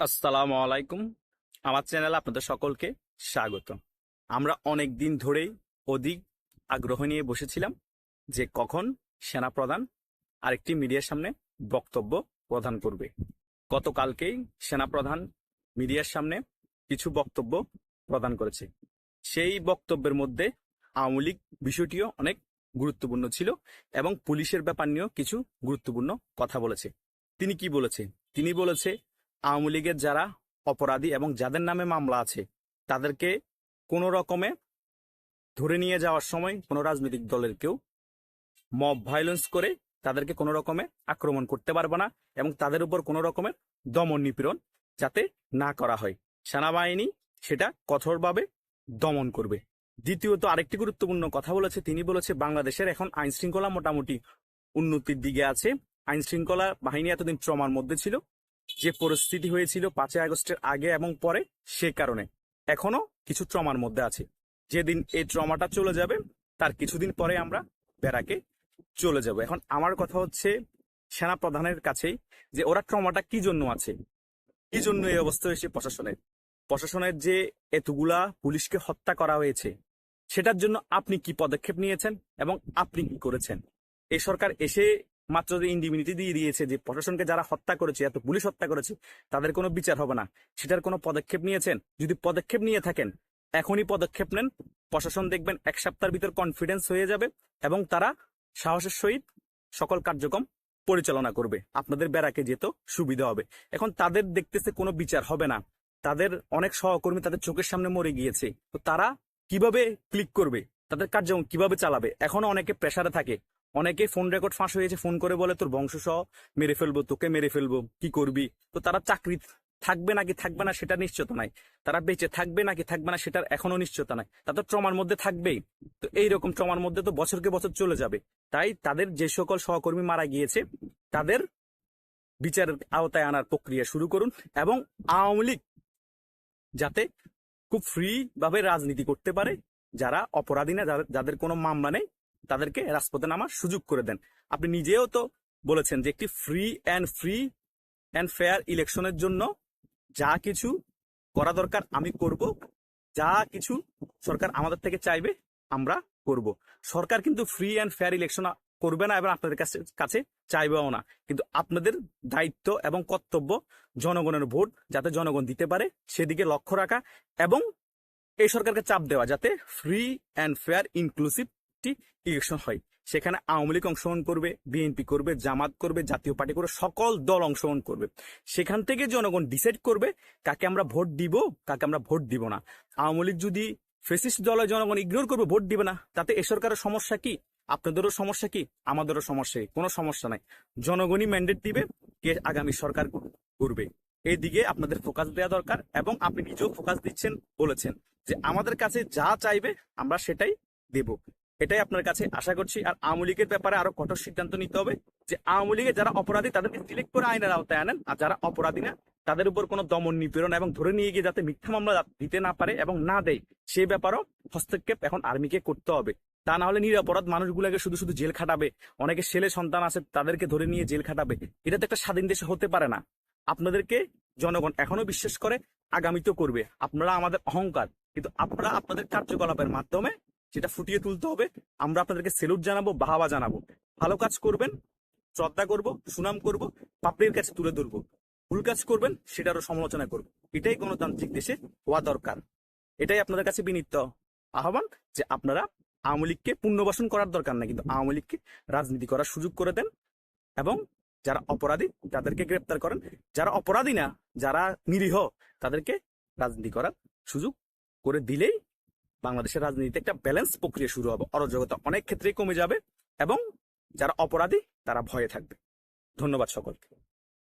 আসসালামু আলাইকুম। আমার চ্যানেলে আপনাদের সকলকে স্বাগত। আমরা অনেক দিন ধরেই অধিক আগ্রহ নিয়ে বসেছিলাম যে কখন সেনাপ্রধান আরেকটি মিডিয়ার সামনে বক্তব্য প্রদান করবে। গতকালকেই সেনাপ্রধান মিডিয়ার সামনে কিছু বক্তব্য প্রদান করেছে। সেই বক্তব্যের মধ্যে আওয়ামী লীগ বিষয়টিও অনেক গুরুত্বপূর্ণ ছিল এবং পুলিশের ব্যাপার নিয়েও কিছু গুরুত্বপূর্ণ কথা বলেছে। তিনি কি বলেছে? তিনি বলেছে আওয়ামী লীগের যারা অপরাধী এবং যাদের নামে মামলা আছে, তাদেরকে কোনো রকমে ধরে নিয়ে যাওয়ার সময় কোনো রাজনৈতিক দলের কেউ মব ভায়োলেন্স করে তাদেরকে কোনো রকমে আক্রমণ করতে পারবে না এবং তাদের উপর কোনো রকমের দমন নিপীড়ন যাতে না করা হয়। সেনাবাহিনী সেটা কঠোরভাবে দমন করবে। দ্বিতীয়ত আরেকটি গুরুত্বপূর্ণ কথা বলেছে, তিনি বলেছে বাংলাদেশের এখন আইন শৃঙ্খলা মোটামুটি উন্নতির দিকে আছে। আইন শৃঙ্খলা বাহিনী এতদিন ট্রমার মধ্যে ছিল যে পরিস্থিতি হয়েছিল পাঁচই আগস্টের আগে এবং পরে সে কারণে। এখনও কিছু ট্রমার মধ্যে আছে। যেদিন এই ট্রমাটা চলে যাবে, তার কিছুদিন পরে আমরা বেড়াকে চলে যাব। এখন আমার কথা হচ্ছে সেনা প্রধানের কাছেই যে ওরা ট্রমাটা কি জন্য আছে? কি জন্য এই অবস্থা হয়েছে প্রশাসনের প্রশাসনের যে এতগুলা পুলিশকে হত্যা করা হয়েছে, সেটার জন্য আপনি কি পদক্ষেপ নিয়েছেন এবং আপনি কি করেছেন? এই সরকার এসে মাত্র যে ইন্ডিমিনিটি দিয়ে দিয়েছে, যে প্রশাসনকে যারা হত্যা করেছে, এত পুলিশ হত্যা করেছে, তাদের কোনো বিচার হবে না। সেটার কোনো পদক্ষেপ নিয়েছেন? যদি পদক্ষেপ নিয়ে থাকেন, এখনই পদক্ষেপ নেন। প্রশাসন দেখবেন এক সপ্তাহের ভিতর কনফিডেন্স হয়ে যাবে এবং তারা সাহসের সহিত সকল কার্যক্রম পরিচালনা করবে। আপনাদের বেড়াকে যেত সুবিধা হবে। এখন তাদের দেখতেছে কোনো বিচার হবে না। তাদের অনেক সহকর্মী তাদের চোখের সামনে মরে গিয়েছে। তো তারা কীভাবে ক্লিক করবে? তাদের কার্যক্রম কীভাবে চালাবে? এখনও অনেকে প্রেসারে থাকে। অনেকে ফোন রেকর্ড ফাঁস হয়েছে ফোন করে বলে, তোর বংশ সহ, মেরে ফেলব তোকে, মেরে ফেলব, কি করবি? তো তারা চাকরি থাকবে নাকি থাকবে না সেটা নিশ্চয়তা নাই। তারা বেঁচে থাকবে নাকি থাকবে না সেটার এখনও নিশ্চয়তা নাই। তা তো ট্রমার মধ্যে থাকবেই। তো এইরকম ট্রমার মধ্যে তো বছরকে বছর চলে যাবে। তাই তাদের যে সকল সহকর্মী মারা গিয়েছে, তাদের বিচারের আওতায় আনার প্রক্রিয়া শুরু করুন এবং আওয়ামী লীগ যাতে খুব ফ্রি ভাবে রাজনীতি করতে পারে, যারা অপরাধী না, যাদের কোনো মামলা নেই তাদেরকে রাজপথে নামার সুযোগ করে দেন। আপনি নিজেও তো বলেছেন যে একটি free and free and fair ইলেকশনের জন্য যা কিছু করা দরকার আমি করব, যা কিছু সরকার আমাদের থেকে চাইবে আমরা করব। সরকার কিন্তু ফ্রি অ্যান্ড ফেয়ার ইলেকশন করবে না এবং আপনাদের কাছে কাছে চাইবেও না। কিন্তু আপনাদের দায়িত্ব এবং কর্তব্য জনগণের ভোট যাতে জনগণ দিতে পারে, সেদিকে লক্ষ্য রাখা এবং এই সরকারকে চাপ দেওয়া যাতে ফ্রি অ্যান্ড ফেয়ার ইনক্লুসিভ একটি ইলেকশন হয়। সেখানে আওয়ামী লীগ অংশগ্রহণ করবে, বিএনপি করবে, জামাত করবে, জাতীয় পার্টি করবে, সকল দল অংশগ্রহণ করবে। সেখান থেকে জনগণ ডিসাইড করবে কাকে আমরা ভোট দিব, কাকে আমরা ভোট দিব না। আওয়ামী লীগ যদি ফেসিস্ট দলে জনগণ ইগনোর করবে, ভোট দিবে না, তাতে এ সরকারের সমস্যা কি? আপনাদেরও সমস্যা কি? আমাদেরও সমস্যা? কোনো সমস্যা নাই। জনগণই ম্যান্ডেট দিবে কে আগামী সরকার করবে। এইদিকে আপনাদের ফোকাস দেওয়া দরকার এবং আপনি নিজেও ফোকাস দিচ্ছেন, বলেছেন যে আমাদের কাছে যা চাইবে আমরা সেটাই দেব। এটাই আপনার কাছে আশা করছি। আর আওয়ামী লীগের ব্যাপারে আরও কঠোর সিদ্ধান্ত নিতে হবে যে আওয়ামী লীগের যারা অপরাধী তাদেরকে সিলেক্ট করে আইনের আওতায় আনেন, আর যারা অপরাধী না, তাদের উপর কোনো দমন নিপীড়ন এবং ধরে নিয়ে গিয়ে যাতে মিথ্যা মামলা দিতে না পারে এবং না দেয়, সে ব্যাপারও হস্তক্ষেপ এখন আর্মিকে করতে হবে। তা না হলে নিরাপরাধ মানুষগুলোকে শুধু শুধু জেল খাটাবে। অনেকে ছেলে সন্তান আছে, তাদেরকে ধরে নিয়ে জেল খাটাবে। এটা তো একটা স্বাধীন দেশে হতে পারে না। আপনাদেরকে জনগণ এখনও বিশ্বাস করে, আগামীতেও করবে। আপনারা আমাদের অহংকার, কিন্তু আপনারা আপনাদের কার্যকলাপের মাধ্যমে সেটা ফুটিয়ে তুলতে হবে, আমরা আপনাদেরকে সেলুট জানাব, বাহাবা জানাব। ভালো কাজ করবেন, শ্রদ্ধা করব, সুনাম করব, পাপড়ির কাছে তুলে ধরবো। ভুল কাজ করবেন, সেটারও সমালোচনা করব। এটাই গণতান্ত্রিক দেশে হওয়া দরকার। এটাই আপনাদের কাছে বিনীত আহ্বান যে আপনারা আওয়ামী লীগকে পুনর্বাসন করার দরকার নাই, কিন্তু আওয়ামী লীগকে রাজনীতি করার সুযোগ করে দেন এবং যারা অপরাধী, তাদেরকে গ্রেপ্তার করেন। যারা অপরাধী না, যারা নিরীহ, তাদেরকে রাজনীতি করার সুযোগ করে দিলেই বাংলাদেশের রাজনীতিতে একটা ব্যালেন্স প্রক্রিয়া শুরু হবে। অরাজকতা অনেক ক্ষেত্রেই কমে যাবে এবং যারা অপরাধী, তারা ভয়ে থাকবে। ধন্যবাদ সকলকে।